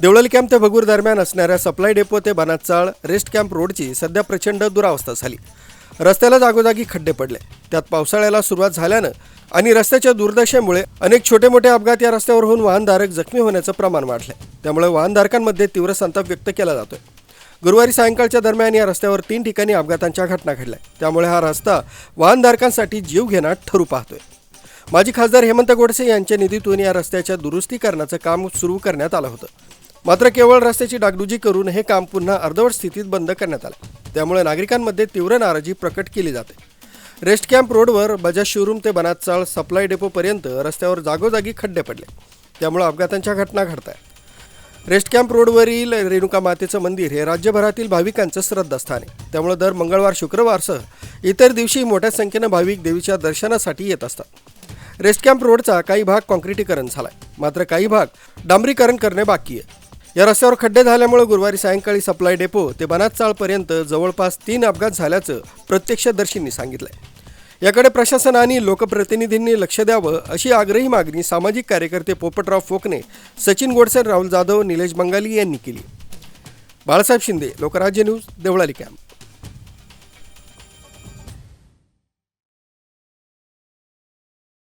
देवळल camp ते भगूर दरम्यान असणाऱ्या सप्लाय डेपो ते बनाचाळ रेस्ट कॅम्प रोडची सध्या प्रचंड दुरावस्था झाली. रस्त्याला जागोजागी खड्डे पडले. त्यात पावसाळ्याला सुरुवात झाल्यानं आणि रस्त्याच्या दुर्दशेमुळे अनेक छोटे मोठे अपघात या रस्त्यावर होऊन वाहनधारक जखमी होण्याचं प्रमाण वाढलंय. त्यामुळे वाहनधारकांमध्ये तीव्र संताप व्यक्त केला जातोय. गुरुवारी सायंकाळच्या दरम्यान या रस्त्यावर तीन ठिकाणी अपघातांच्या घटना घडल्या. त्यामुळे हा रस्ता वाहनधारकांसाठी जीव घेणार ठरू पाहतोय. माजी खासदार हेमंत गोडसे यांच्या निधीतून या रस्त्याच्या दुरुस्तीकरणाचं काम सुरू करण्यात आलं होतं. मात्र केवळ रस्त्याची डागडुजी करून हे काम पुन्हा अर्धवट स्थितीत बंद करण्यात आलं. त्यामुळे नागरिकांमध्ये तीव्र नाराजी प्रकट केली जाते. रेस्ट कॅम्प रोडवर बजाज शोरूम ते बनाचाळ सप्लाय डेपोपर्यंत रस्त्यावर जागोजागी खड्डे पडले. त्यामुळे अपघातांच्या घटना घडत आहेत रेस्ट कॅम्प रोडवरील रेणुका मातेचं मंदिर हे राज्यभरातील भाविकांचं श्रद्धास्थान आहे. त्यामुळे दर मंगळवार शुक्रवारसह इतर दिवशी मोठ्या संख्येनं भाविक देवीच्या दर्शनासाठी येत असतात. रेस्ट कॅम्प रोडचा काही भाग कॉन्क्रिटीकरण झालाय. मात्र काही भाग डांबरीकरण करणे बाकी आहे. या रस्त्यावर खड्डे झाल्यामुळे गुरुवारी सायंकाळी सप्लाय डेपो ते बनातचाळपर्यंत जवळपास तीन अपघात झाल्याचं प्रत्यक्षदर्शींनी सांगितलंय. याकडे प्रशासन आणि लोकप्रतिनिधींनी लक्ष द्यावं अशी आग्रही मागणी सामाजिक कार्यकर्ते पोपटराव फोकने सचिन गोडसे राहुल जाधव निलेश बंगाली यांनी केली. Balasaheb Shinde Lokrajya news Deolali camp.